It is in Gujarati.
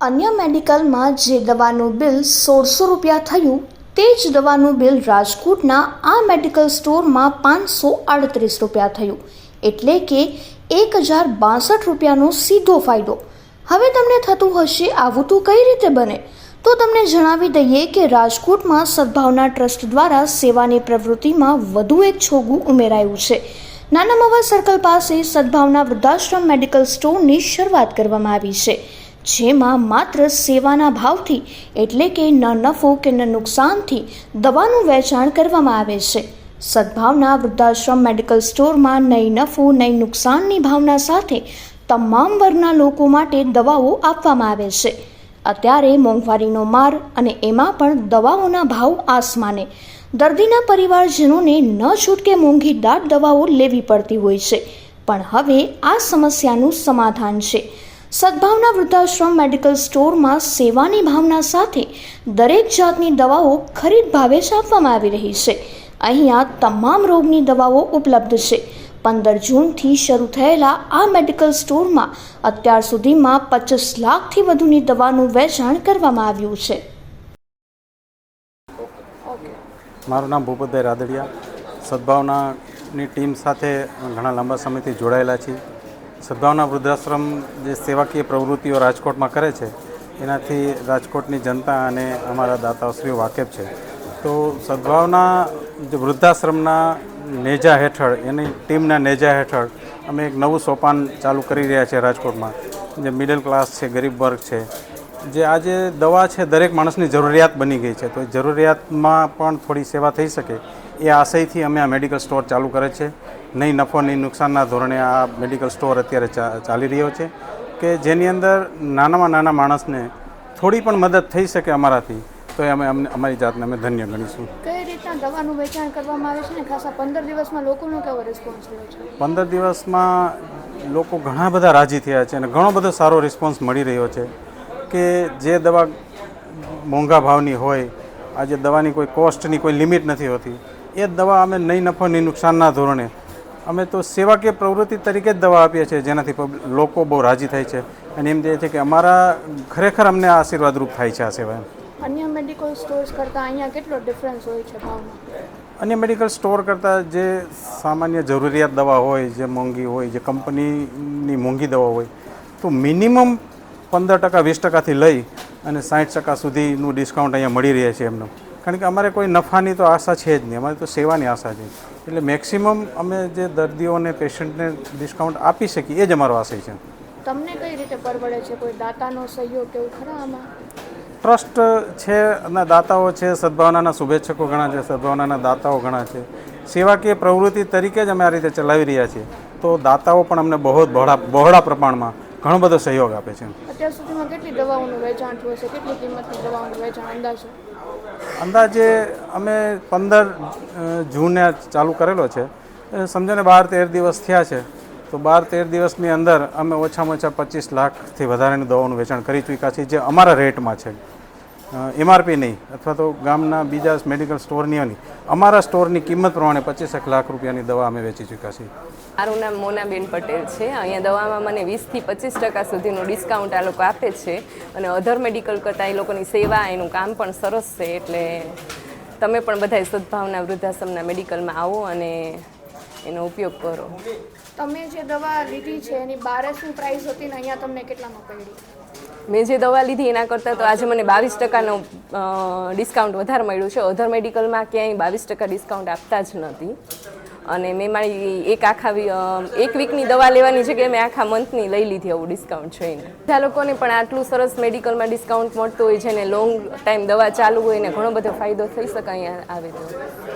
અન્ય મેડિકલમાં જે દવાનું બિલ સોળસો રૂપિયા થયું, તે જ દવાનું બિલ રાજકોટના આ મેડિકલ સ્ટોરમાં પાંચસો આડત્રીસ રૂપિયા થયું. એટલે કે એક હજાર બાસઠ રૂપિયાનો સીધો ફાયદો. હવે તમને થતું હશે, આવું તો કઈ રીતે બને? તો તમને જણાવી દઈએ કે રાજકોટમાં સદભાવના ટ્રસ્ટ દ્વારા સેવાની પ્રવૃત્તિમાં વધુ એક છોગું ઉમેરાયું છે. નાના મવા સર્કલ પાસે સદભાવના વૃદ્ધાશ્રમ મેડિકલ સ્ટોરની શરૂઆત કરવામાં આવી છે. જેમાં માત્ર સેવાના ભાવથી એટલે કે ન નફો કે ન નુકસાનથી દવાનું વેચાણ કરવામાં આવે છે. સદભાવના વૃદ્ધાશ્રમ મેડિકલ સ્ટોરમાં નહીં નફો નહીં નુકસાનની ભાવના સાથે તમામ વર્ગના લોકો માટે દવાઓ આપવામાં આવે છે. અત્યારે મોંઘવારીનો માર અને એમાં પણ દવાઓના ભાવ આસમાને. દર્દીના પરિવારજનોને ન છૂટકે મોંઘી દાટ દવાઓ લેવી પડતી હોય છે. પણ હવે આ સમસ્યાનું સમાધાન છે. સદભાવના વૃદ્ધાશ્રમ મેડિકલ સ્ટોરમાં સેવાની ભાવના સાથે દરેક જાતની દવાઓ ખરીદ ભાવે આપવામાં આવી રહી છે. અહીંયા તમામ રોગની દવાઓ ઉપલબ્ધ છે. પંદર જૂનથી શરૂ થયેલા આ મેડિકલ સ્ટોરમાં અત્યાર સુધીમાં પચીસ લાખથી વધુની દવાનું વેચાણ કરવામાં આવ્યું છે. મારું નામ ભૂપતભાઈ રાદડિયા. સદભાવનાની ટીમ સાથે ઘણા લાંબા સમયથી જોડાયેલા છીએ. સદભાવના વૃદ્ધાશ્રમ જે સેવાકીય પ્રવૃત્તિઓ રાજકોટમાં કરે છે, એનાથી રાજકોટની જનતા અને અમારા દાતાશ્રીઓ વાકેફ છે. તો સદભાવના જે વૃદ્ધાશ્રમના નેજા હેઠળ, એની ટીમના નેજા હેઠળ અમે એક નવું સોપાન ચાલુ કરી રહ્યા છીએ રાજકોટમાં. જે મિડલ ક્લાસ છે, ગરીબ વર્ગ છે. જે આજે દવા છે, દરેક માણસની જરૂરિયાત બની ગઈ છે. તો જરૂરિયાતમાં પણ થોડી સેવા થઈ શકે. એ આશયથી અમે આ મેડિકલ સ્ટોર ચાલુ કરે છે. નહીં નફો નહીં નુકસાનના ધોરણે આ મેડિકલ સ્ટોર અત્યારે ચાલી રહ્યો છે કે જેની અંદર નાનામાં નાના માણસને થોડી પણ મદદ થઈ શકે અમારાથી તો એ અમે અમને અમારી જાતને અમે ધન્ય ગણીશું. કઈ રીતના દવાનું વેચાણ કરવામાં આવે છે ને? ખાસ પંદર દિવસમાં લોકોનો કેવો રિસ્પોન્સ રહ્યો છે? પંદર દિવસમાં લોકો ઘણા બધા રાજી થયા છે અને ઘણો બધો સારો રિસ્પોન્સ મળી રહ્યો છે કે જે દવા મોંઘા ભાવની હોય આજે દવાની કોઈ કોસ્ટની કોઈ લિમિટ નથી હોતી એ દવા અમે નહીં નફો નહીં નુકસાનના ધોરણે અમે તો સેવાકીય પ્રવૃત્તિ તરીકે જ દવા આપીએ છીએ જેનાથી લોકો બહુ રાજી થાય છે. અને એમ કહે છે કે અમારા ખરેખર અમને આશીર્વાદરૂપ થાય છે આ સેવા અન્ય મેડિકલ સ્ટોર્સ કરતાં અહીંયા કેટલો ડિફરન્સ હોય છે ભાવમાં? અન્ય મેડિકલ સ્ટોર કરતાં જે સામાન્ય જરૂરિયાત દવા હોય જે મોંઘી હોય જે કંપનીની મોંઘી દવા હોય તો મિનિમમ પંદર ટકા વીસ ટકાથી લઈ અને સાઠ ટકા સુધીનું ડિસ્કાઉન્ટ અહીંયા મળી રહે છે એમનું. કારણ કે અમારે કોઈ નફાની તો આશા છે જ નહીં. અમારે તો સેવાની આશા છે. એટલે મેક્સિમમ અમે જે દર્દીઓને પેશન્ટને ડિસ્કાઉન્ટ આપી શકીએ એ જ અમારો આશય છે. તમને કઈ રીતે પરવડે છે? કોઈ દાતાનો સહયોગ કેવું ખરા આમાં? ટ્રસ્ટ છે અને દાતાઓ છે સદભાવનાના શુભેચ્છકો ઘણા છે સદભાવનાના દાતાઓ ઘણા છે. સેવાકીય પ્રવૃત્તિ તરીકે જ અમે આ રીતે ચલાવી રહ્યા છીએ. તો દાતાઓ પણ અમને બહુ બહોળા બહોળા પ્રમાણમાં ઘણો બધો સહયોગ આપે છે અત્યાર સુધીમાં કેટલી દવાઓનું વેચાણ થયું છે કેટલી કિંમતની દવાઓનું વેચાણ અંદાજે? અંદાજે અમે પંદર જૂને ચાલુ કરેલો છે. સમજો ને બાર તેર દિવસ થયા છે. તો બાર તેર દિવસની અંદર અમે ઓછામાં ઓછા પચીસ લાખથી વધારેની દવાઓનું વેચાણ કરી ચૂક્યા છીએ જે અમારા રેટમાં છે. એમઆરપી નહીં અથવા તો ગામના બીજા મેડિકલ સ્ટોરની નહીં. અમારા સ્ટોરની કિંમત પ્રમાણે પચીસેક લાખ રૂપિયાની દવા અમે વેચી ચૂક્યા છીએ. મારું નામ મોનાબેન પટેલ છે. અહીંયા દવામાં મને વીસથી પચીસ ટકા સુધીનું ડિસ્કાઉન્ટ આ લોકો આપે છે અને અધર મેડિકલ કરતાં એ લોકોની સેવા એનું કામ પણ સરસ છે. એટલે તમે પણ બધા સદભાવના વૃદ્ધાશ્રમના મેડિકલમાં આવો અને એનો ઉપયોગ કરો. તમે જે દવા લીધી છે એની બારે શું પ્રાઇસ હતી ને અહીંયા તમને કેટલામાં પડી? મેં જે દવા લીધી એના કરતાં તો આજે મને બાવીસ ટકાનો ડિસ્કાઉન્ટ વધારે મળ્યું છે. અધર મેડિકલમાં ક્યાંય બાવીસ ટકા ડિસ્કાઉન્ટ આપતા જ નથી. અને મેં મારી એક આખા એક વીકની દવા લેવાની જગ્યાએ મેં આખા મંથની લઈ લીધી આવું ડિસ્કાઉન્ટ જોઈને બધા લોકોને પણ આટલું સરસ મેડિકલમાં ડિસ્કાઉન્ટ મળતું હોય છે ને લોંગ ટાઈમ દવા ચાલુ હોય ને ઘણો બધો ફાયદો થઈ શકે અહીંયા આવે તો